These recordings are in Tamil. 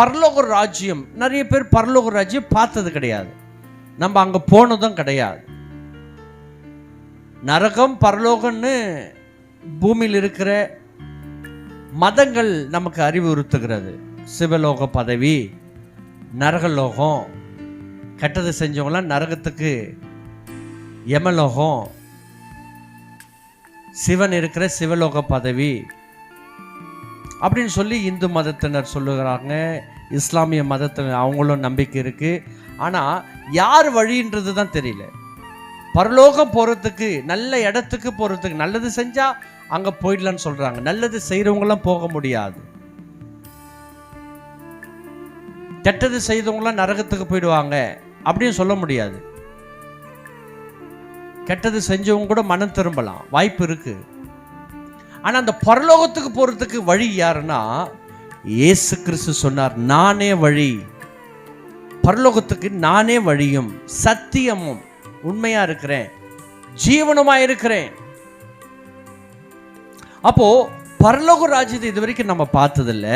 பரலோக ராஜ்யம் நிறைய பேர் பரலோக ராஜ்யம் பார்த்தது கிடையாது. நம்ம அங்கே போனதும் கிடையாது. நரகம் பரலோகம்னு பூமியில் இருக்கிற மதங்கள் நமக்கு அறிவுறுத்துகிறது. சிவலோக பதவி நரகலோகம் கெட்டது செஞ்சவங்களாம் நரகத்துக்கு யமலோகம் சிவன் இருக்கிற சிவலோக பதவி அப்படின்னு சொல்லி இந்து மதத்தினர் சொல்லுகிறாங்க. இஸ்லாமிய மதத்தினர் அவங்களும் நம்பிக்கை இருக்குது ஆனால் யார் வழின்றது தான் தெரியல. பரலோகம் போகிறதுக்கு நல்ல இடத்துக்கு போகிறதுக்கு நல்லது செஞ்சால் அங்கே போயிடலான்னு சொல்கிறாங்க நல்லது செய்கிறவங்களாம் போக முடியாது. கெட்டது செய்தவங்களாம் நரகத்துக்கு போயிடுவாங்க. அப்படின்னு சொல்ல முடியாது. கெட்டது செஞ்சவங்க கூட மனம் திரும்பலாம். வாய்ப்பு இருக்குது ஆனால் அந்த பரலோகத்துக்கு போகிறதுக்கு வழி யாருன்னா ஏசு கிறிஸ்து சொன்னார் நானே வழி. பரலோகத்துக்கு நானே வழியும் சத்தியமும். உண்மையாக இருக்கிறேன் ஜீவனமாக இருக்கிறேன். அப்போ பரலோக ராஜ்யத்தை இது வரைக்கும் நம்ம பார்த்ததில்ல.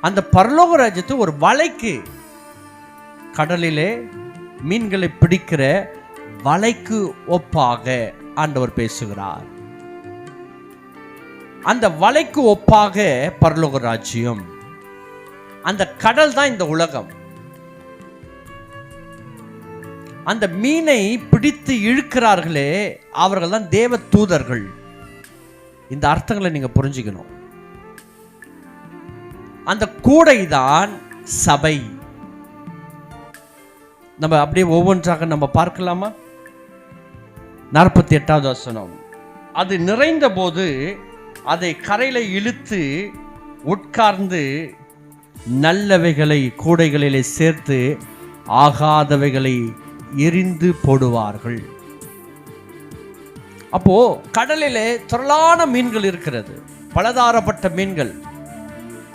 அந்த பரலோக ராஜ்யத்தை ஒரு வலைக்கு கடலிலே மீன்களை பிடிக்கிற வலைக்கு ஒப்பாக ஆண்டவர் பேசுகிறார். அந்த வலைக்கு ஒப்பாக பரலோக ராஜ்யம். அந்த கடல் தான் இந்த உலகம். அந்த மீனை பிடித்து இழுக்கிறார்களே அவர்கள் தான் தேவ தூதர்கள். இந்த அர்த்தங்களை நீங்க புரிஞ்சுக்கணும். அந்த கூடை தான் சபை. நம்ம அப்படியே ஒவ்வொன்றாக நம்ம பார்க்கலாமா? நாற்பத்தி எட்டாவது வசனம். அது நிறைந்த போது அதை கரையில் இழுத்து உட்கார்ந்து நல்லவைகளை கூடைகளிலே சேர்த்து ஆகாதவைகளை எரிந்து போடுவார்கள். அப்போ கடலிலே திரளான மீன்கள் இருக்கிறது பலதாரப்பட்ட மீன்கள்.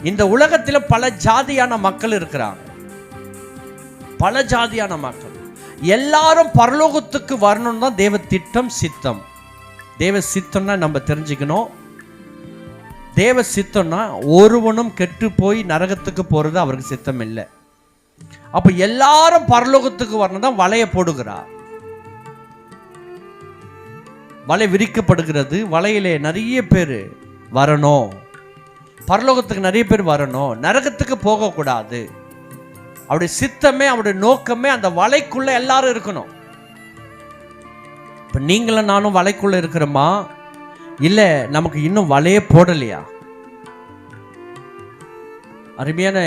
இந்த உலகத்தில் பல ஜாதியான மக்கள் இருக்கிறாங்க. பல ஜாதியான மக்கள். எல்லாரும் பரலோகத்துக்கு வரணும்னு தான் தேவ திட்டம் சித்தம். தேவ சித்தம்னா நம்ம தெரிஞ்சுக்கணும். தேவ சித்தம்னா ஒருவனும் கெட்டு போய் நரகத்துக்கு போகிறது அவருக்கு சித்தம் இல்லை அப்போ எல்லாரும் பரலோகத்துக்கு வரணும் தான் வலைய போடுகிறார் வலை விரிக்கப்படுகிறது. வலையிலே நிறைய பேர் வரணும். பரலோகத்துக்கு நிறைய பேர் வரணும். நரகத்துக்கு போகக்கூடாது. அவருடைய சித்தமே அவருடைய நோக்கமே அந்த வலைக்குள்ள எல்லாரும் இருக்கணும். இப்போ நீங்களும் நானும் வலைக்குள்ள இருக்கிறோமா? இல்ல நமக்கு இன்னும் வலையே போடலையா? அருமையான